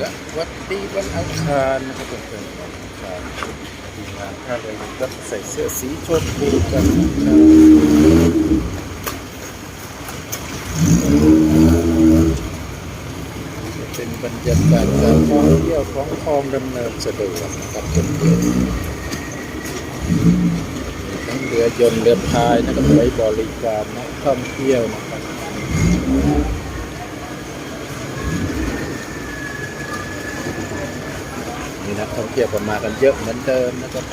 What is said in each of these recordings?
สวัสดีวันอังคารนะครับเพื่อนๆวันอังคารทีมงานท่าเรือรับใส่เสื้อสีชมพูกันนะครับเป็นบรรยากาศการท่องเที่ยวของคลองดำเนินสะดวกนะครับเพื่อนๆทั้งเรือยนต์เรือพายนะครับไว้บริการนักท่องเที่ยวนะครับีนักท่องเที่ยวก็มากันเยอะเหมือนเดิมนะครับ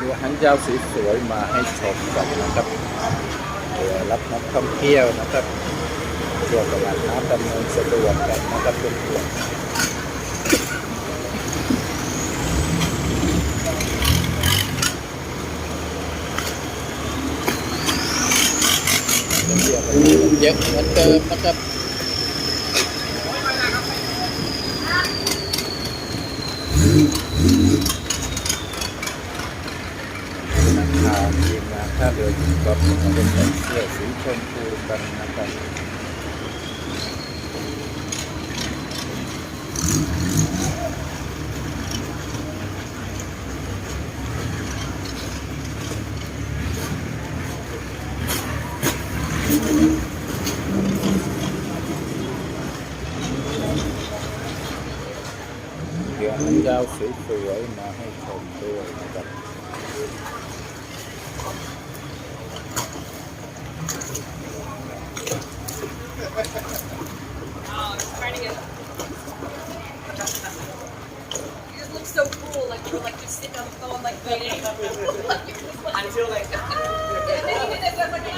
ดูหางยาวสวยมาให้ชมกันนะครับเพื่อรับนักท่องเที่ยวนะครับเที่ยวตลาดน้ำดำเนินสะดวกกันนะครับเพื่อนๆ เยอะเหมือนเดิมนะครับนักข่าวทีมงานท่าเรือก็เป็นเสื้อสีชมพูกันนะครับ เรือหางยาวสวยๆมาให้ชมด้วยนะครับ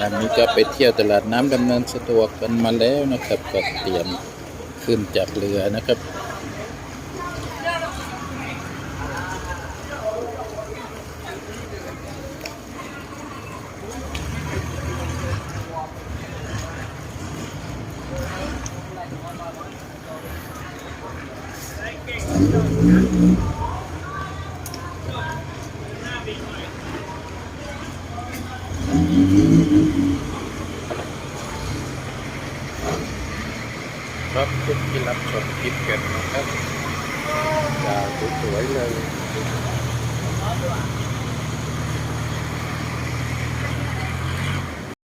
ละนี้ก็ไปเที่ยวตลาดน้ำดำเนินสะดวกกันมาแล้วนะครับ ก็เตรียมขึ้นจากเรือนะครับค รับคุณที่รับชมคลิปกันนะครับอย่าสวยๆเลย